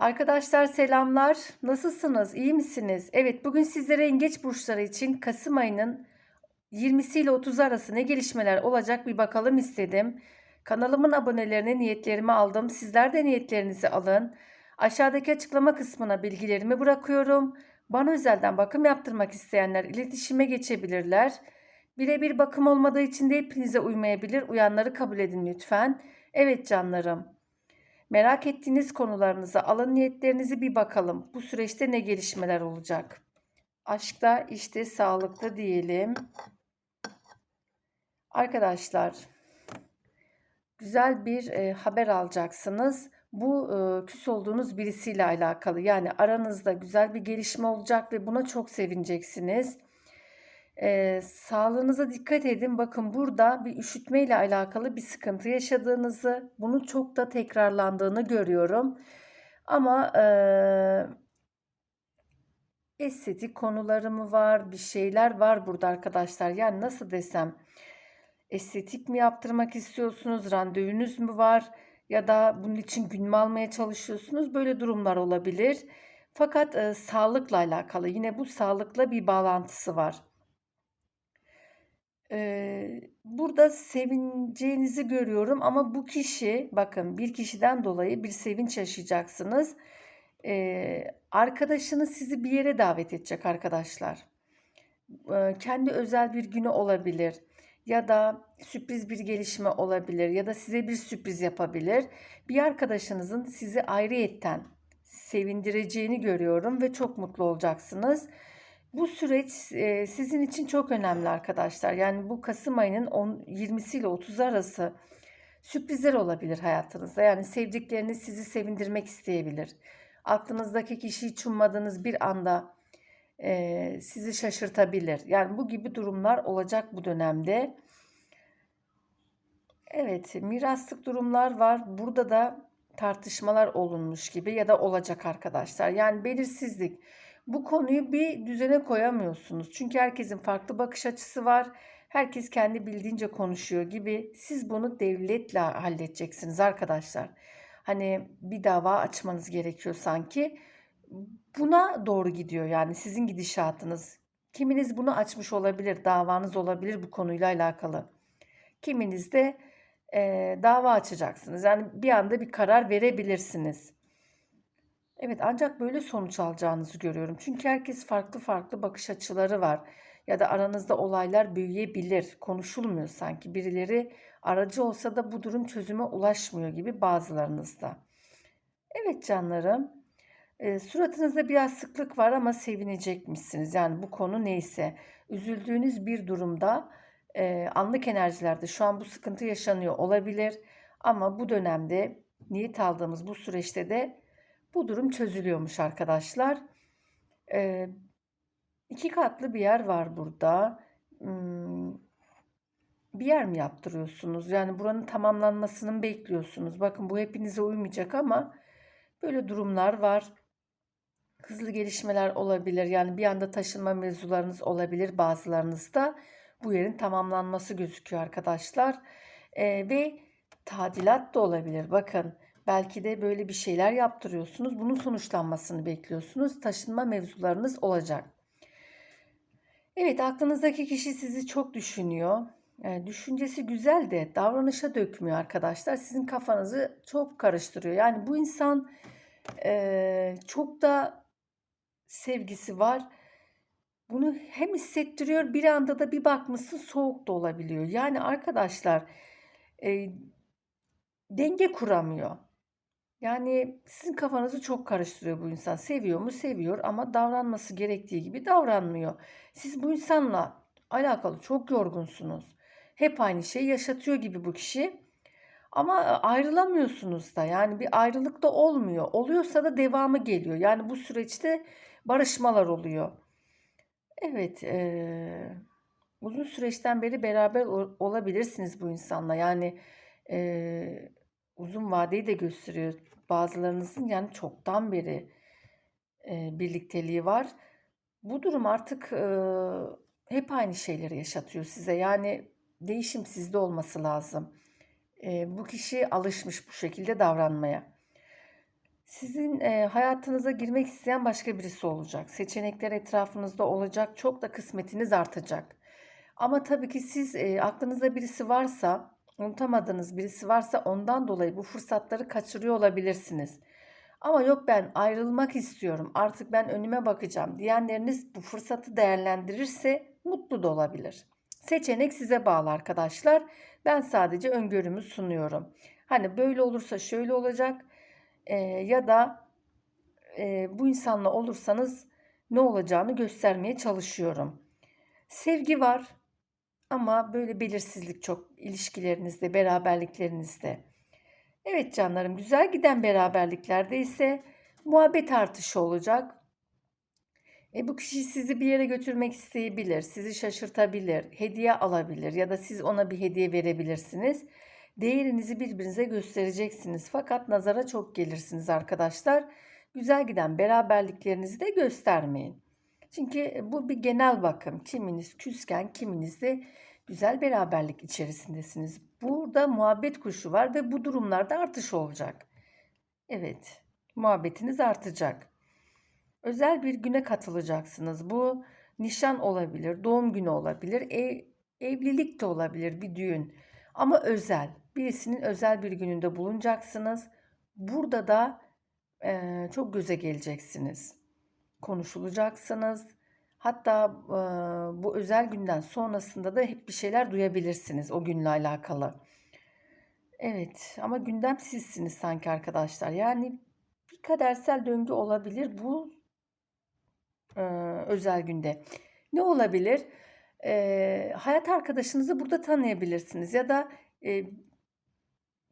Arkadaşlar selamlar. Nasılsınız? İyi misiniz? Evet, bugün sizlere yengeç burçları için Kasım ayının 20'si ile 30 arası ne gelişmeler olacak bir bakalım istedim. Kanalımın abonelerine niyetlerimi aldım. Sizler de niyetlerinizi alın. Aşağıdaki açıklama kısmına bilgilerimi bırakıyorum. Bana özelden bakım yaptırmak isteyenler iletişime geçebilirler. Birebir bakım olmadığı için de hepinize uymayabilir. Uyanları kabul edin lütfen. Evet canlarım. Merak ettiğiniz konularınıza alın niyetlerinizi bir bakalım. Bu süreçte ne gelişmeler olacak? Aşkta, işte, sağlıkta diyelim. Arkadaşlar, güzel bir e, haber alacaksınız. Bu e, küs olduğunuz birisiyle alakalı. Yani aranızda güzel bir gelişme olacak ve buna çok sevineceksiniz. E, sağlığınıza dikkat edin. Bakın burada bir üşütme ile alakalı bir sıkıntı yaşadığınızı, bunun çok da tekrarlandığını görüyorum. Ama e, estetik konuları mı var, bir şeyler var burada arkadaşlar. Yani nasıl desem, estetik mi yaptırmak istiyorsunuz, randevunuz mu var ya da bunun için gün mü almaya çalışıyorsunuz? Böyle durumlar olabilir. Fakat e, sağlıkla alakalı, yine bu sağlıkla bir bağlantısı var. Eee, burada sevineceğinizi görüyorum ama bu kişi, bakın bir kişiden dolayı bir sevinç yaşayacaksınız. Eee, arkadaşınız sizi bir yere davet edecek arkadaşlar. Eee, kendi özel bir günü olabilir ya da sürpriz bir gelişme olabilir ya da size bir sürpriz yapabilir. Bir arkadaşınızın sizi ayrıyetten sevindireceğini görüyorum ve çok mutlu olacaksınız. Bu süreç e, sizin için çok önemli arkadaşlar. Yani bu Kasım ayının 10, 20'si ile 30 arası sürprizler olabilir hayatınızda. Yani sevdikleriniz sizi sevindirmek isteyebilir. Aklınızdaki kişi hiç ummadığınız bir anda e, sizi şaşırtabilir. Yani bu gibi durumlar olacak bu dönemde. Evet, miraslık durumlar var. Burada da tartışmalar olunmuş gibi ya da olacak arkadaşlar. Yani belirsizlik. Bu konuyu bir düzene koyamıyorsunuz. Çünkü herkesin farklı bakış açısı var. Herkes kendi bildiğince konuşuyor gibi. Siz bunu devletle halledeceksiniz arkadaşlar. Hani bir dava açmanız gerekiyor sanki. Buna doğru gidiyor yani sizin gidişatınız. Kiminiz bunu açmış olabilir, davanız olabilir bu konuyla alakalı. Kiminiz de e, dava açacaksınız. Yani bir anda bir karar verebilirsiniz. Evet ancak böyle sonuç alacağınızı görüyorum. Çünkü herkes farklı farklı bakış açıları var. Ya da aranızda olaylar büyüyebilir. Konuşulmuyor sanki. Birileri aracı olsa da bu durum çözüme ulaşmıyor gibi bazılarınızda. Evet canlarım. E, suratınızda biraz sıklık var ama sevinecekmişsiniz. Yani bu konu neyse. Üzüldüğünüz bir durumda e, anlık enerjilerde şu an bu sıkıntı yaşanıyor olabilir. Ama bu dönemde niyet aldığımız bu süreçte de bu durum çözülüyormuş arkadaşlar. Ee, iki katlı bir yer var burada. Hmm, bir yer mi yaptırıyorsunuz? Yani buranın tamamlanmasını mı bekliyorsunuz? Bakın bu hepinize uymayacak ama böyle durumlar var. Hızlı gelişmeler olabilir. Yani bir anda taşınma mevzularınız olabilir bazılarınızda. Bu yerin tamamlanması gözüküyor arkadaşlar. Ee, ve tadilat da olabilir. Bakın Belki de böyle bir şeyler yaptırıyorsunuz. Bunun sonuçlanmasını bekliyorsunuz. Taşınma mevzularınız olacak. Evet aklınızdaki kişi sizi çok düşünüyor. Yani düşüncesi güzel de davranışa dökmüyor arkadaşlar. Sizin kafanızı çok karıştırıyor. Yani bu insan e, çok da sevgisi var. Bunu hem hissettiriyor bir anda da bir bakmışsın soğuk da olabiliyor. Yani arkadaşlar e, denge kuramıyor. Yani sizin kafanızı çok karıştırıyor bu insan. Seviyor mu? Seviyor ama davranması gerektiği gibi davranmıyor. Siz bu insanla alakalı çok yorgunsunuz. Hep aynı şeyi yaşatıyor gibi bu kişi. Ama ayrılamıyorsunuz da. Yani bir ayrılık da olmuyor. Oluyorsa da devamı geliyor. Yani bu süreçte barışmalar oluyor. Evet, eee, uzun süreçten beri beraber olabilirsiniz bu insanla. Yani eee uzun vadeyi de gösteriyor. Bazılarınızın yani çoktan beri e, birlikteliği var. Bu durum artık e, hep aynı şeyleri yaşatıyor size. Yani değişim sizde olması lazım. E, bu kişi alışmış bu şekilde davranmaya. Sizin e, hayatınıza girmek isteyen başka birisi olacak. Seçenekler etrafınızda olacak. Çok da kısmetiniz artacak. Ama tabii ki siz e, aklınızda birisi varsa, unutamadığınız birisi varsa ondan dolayı bu fırsatları kaçırıyor olabilirsiniz. Ama yok ben ayrılmak istiyorum, artık ben önüme bakacağım diyenleriniz bu fırsatı değerlendirirse mutlu da olabilir. Seçenek size bağlı arkadaşlar. Ben sadece öngörümü sunuyorum. Hani böyle olursa şöyle olacak e, ya da e, bu insanla olursanız ne olacağını göstermeye çalışıyorum. Sevgi var ama böyle belirsizlik çok ilişkilerinizde, beraberliklerinizde. Evet canlarım güzel giden beraberliklerde ise muhabbet artışı olacak. E, bu kişi sizi bir yere götürmek isteyebilir, sizi şaşırtabilir, hediye alabilir ya da siz ona bir hediye verebilirsiniz. Değerinizi birbirinize göstereceksiniz fakat nazara çok gelirsiniz arkadaşlar. Güzel giden beraberliklerinizi de göstermeyin. Çünkü bu bir genel bakım. Kiminiz küsken, kiminiz de güzel beraberlik içerisindesiniz. Burada muhabbet kuşu var ve bu durumlarda artış olacak. Evet, muhabbetiniz artacak. Özel bir güne katılacaksınız. Bu nişan olabilir, doğum günü olabilir, ev, evlilik de olabilir, bir düğün. Ama özel. Birisinin özel bir gününde bulunacaksınız. Burada da e, çok göze geleceksiniz. Konuşulacaksınız. Hatta e, bu özel günden sonrasında da hep bir şeyler duyabilirsiniz o günle alakalı. Evet ama gündem sizsiniz sanki arkadaşlar. Yani bir kadersel döngü olabilir bu e, özel günde. Ne olabilir? E, hayat arkadaşınızı burada tanıyabilirsiniz ya da e,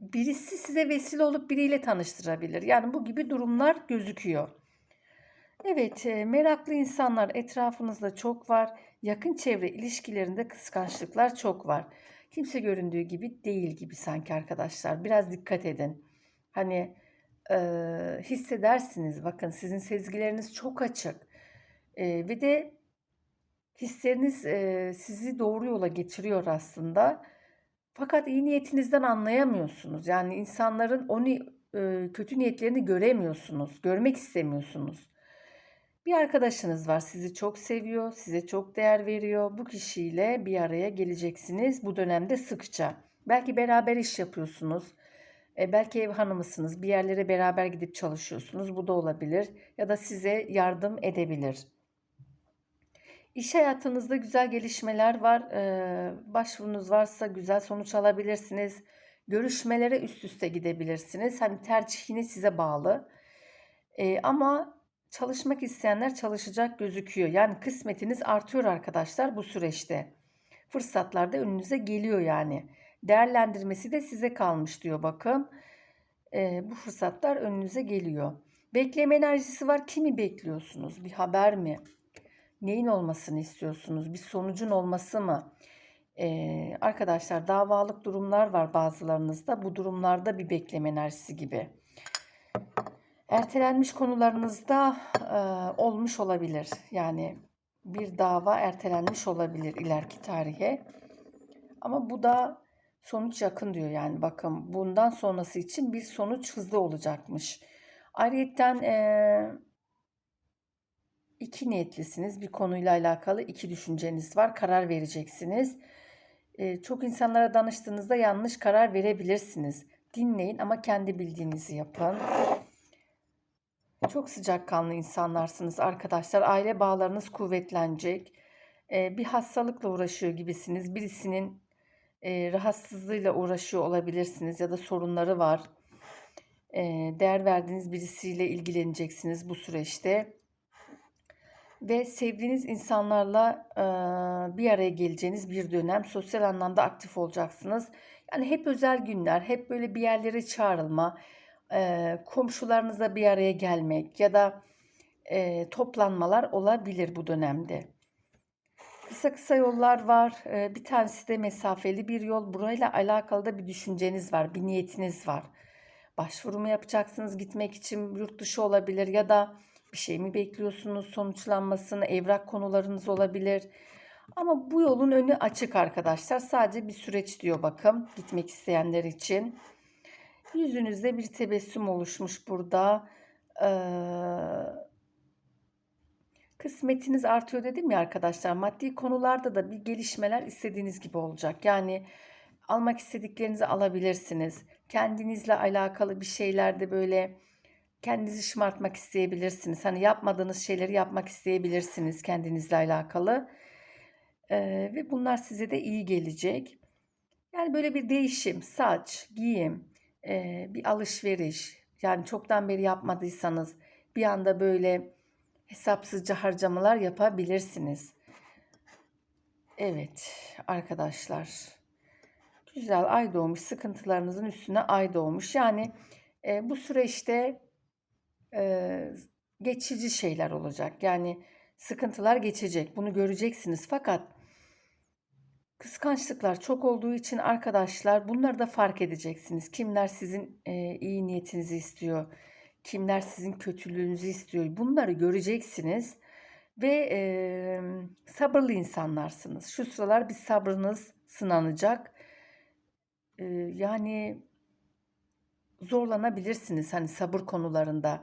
birisi size vesile olup biriyle tanıştırabilir. Yani bu gibi durumlar gözüküyor. Evet, e, meraklı insanlar etrafınızda çok var. Yakın çevre ilişkilerinde kıskançlıklar çok var. Kimse göründüğü gibi değil gibi sanki arkadaşlar. Biraz dikkat edin. Hani e, hissedersiniz. Bakın sizin sezgileriniz çok açık. E, ve de hisleriniz e, sizi doğru yola getiriyor aslında. Fakat iyi niyetinizden anlayamıyorsunuz. Yani insanların onu e, kötü niyetlerini göremiyorsunuz. Görmek istemiyorsunuz. Bir arkadaşınız var sizi çok seviyor, size çok değer veriyor. Bu kişiyle bir araya geleceksiniz bu dönemde sıkça. Belki beraber iş yapıyorsunuz. E, belki ev hanımısınız. Bir yerlere beraber gidip çalışıyorsunuz. Bu da olabilir. Ya da size yardım edebilir. İş hayatınızda güzel gelişmeler var. Başvurunuz varsa güzel sonuç alabilirsiniz. Görüşmelere üst üste gidebilirsiniz. Hani tercihini size bağlı. Ama çalışmak isteyenler çalışacak gözüküyor. Yani kısmetiniz artıyor arkadaşlar bu süreçte. Fırsatlar da önünüze geliyor yani. Değerlendirmesi de size kalmış diyor bakın. Bu fırsatlar önünüze geliyor. Bekleme enerjisi var. Kimi bekliyorsunuz? Bir haber mi? Neyin olmasını istiyorsunuz? Bir sonucun olması mı? Ee, arkadaşlar davalık durumlar var bazılarınızda. Bu durumlarda bir bekleme enerjisi gibi. Ertelenmiş konularınızda e, olmuş olabilir. Yani bir dava ertelenmiş olabilir ileriki tarihe. Ama bu da sonuç yakın diyor yani bakın bundan sonrası için bir sonuç hızlı olacakmış. Ayrıca e, iki niyetlisiniz. Bir konuyla alakalı iki düşünceniz var. Karar vereceksiniz. E, çok insanlara danıştığınızda yanlış karar verebilirsiniz. Dinleyin ama kendi bildiğinizi yapın. Çok sıcakkanlı insanlarsınız arkadaşlar. Aile bağlarınız kuvvetlenecek. Ee, bir hastalıkla uğraşıyor gibisiniz. Birisinin e, rahatsızlığıyla uğraşıyor olabilirsiniz ya da sorunları var. E, değer verdiğiniz birisiyle ilgileneceksiniz bu süreçte. Ve sevdiğiniz insanlarla bir araya geleceğiniz bir dönem. Sosyal anlamda aktif olacaksınız. Yani hep özel günler, hep böyle bir yerlere çağrılma, e, komşularınızla bir araya gelmek ya da toplanmalar olabilir bu dönemde. Kısa kısa yollar var. Bir tanesi de mesafeli bir yol. Burayla alakalı da bir düşünceniz var, bir niyetiniz var. Başvuru mu yapacaksınız gitmek için yurt dışı olabilir ya da bir şey mi bekliyorsunuz sonuçlanmasını, evrak konularınız olabilir. Ama bu yolun önü açık arkadaşlar. Sadece bir süreç diyor bakın gitmek isteyenler için. Yüzünüzde bir tebessüm oluşmuş burada. Eee, kısmetiniz artıyor dedim ya arkadaşlar. Maddi konularda da bir gelişmeler istediğiniz gibi olacak. Yani almak istediklerinizi alabilirsiniz. Kendinizle alakalı bir şeylerde böyle kendinizi şımartmak isteyebilirsiniz. Hani yapmadığınız şeyleri yapmak isteyebilirsiniz kendinizle alakalı. Eee, ve bunlar size de iyi gelecek. Yani böyle bir değişim, saç, giyim, eee, bir alışveriş. Yani çoktan beri yapmadıysanız bir anda böyle hesapsızca harcamalar yapabilirsiniz. Evet arkadaşlar. Güzel ay doğmuş. Sıkıntılarınızın üstüne ay doğmuş. Yani e, bu süreçte e, geçici şeyler olacak. Yani sıkıntılar geçecek. Bunu göreceksiniz. Fakat kıskançlıklar çok olduğu için arkadaşlar bunları da fark edeceksiniz. Kimler sizin e, iyi niyetinizi istiyor, kimler sizin kötülüğünüzü istiyor. Bunları göreceksiniz ve e, sabırlı insanlarsınız. Şu sıralar bir sabrınız sınanacak. E, yani zorlanabilirsiniz hani sabır konularında.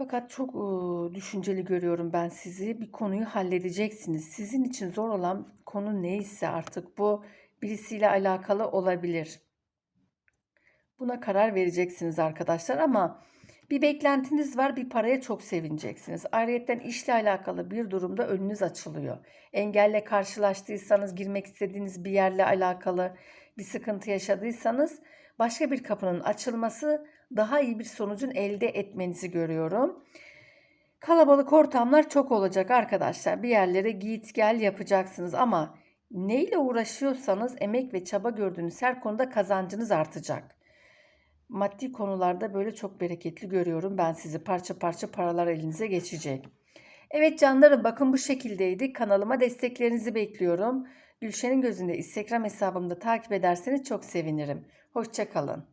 Fakat çok e, düşünceli görüyorum ben sizi. Bir konuyu halledeceksiniz. Sizin için zor olan konu neyse artık bu birisiyle alakalı olabilir. Buna karar vereceksiniz arkadaşlar ama bir beklentiniz var, bir paraya çok sevineceksiniz. Ayrıyeten işle alakalı bir durumda önünüz açılıyor. Engelle karşılaştıysanız, girmek istediğiniz bir yerle alakalı bir sıkıntı yaşadıysanız başka bir kapının açılması daha iyi bir sonucun elde etmenizi görüyorum. Kalabalık ortamlar çok olacak arkadaşlar. Bir yerlere git gel yapacaksınız ama neyle uğraşıyorsanız emek ve çaba gördüğünüz her konuda kazancınız artacak. Maddi konularda böyle çok bereketli görüyorum. Ben sizi parça parça paralar elinize geçecek. Evet canlarım bakın bu şekildeydi. Kanalıma desteklerinizi bekliyorum. Gülşen'in gözünde Instagram hesabımda takip ederseniz çok sevinirim. Hoşçakalın.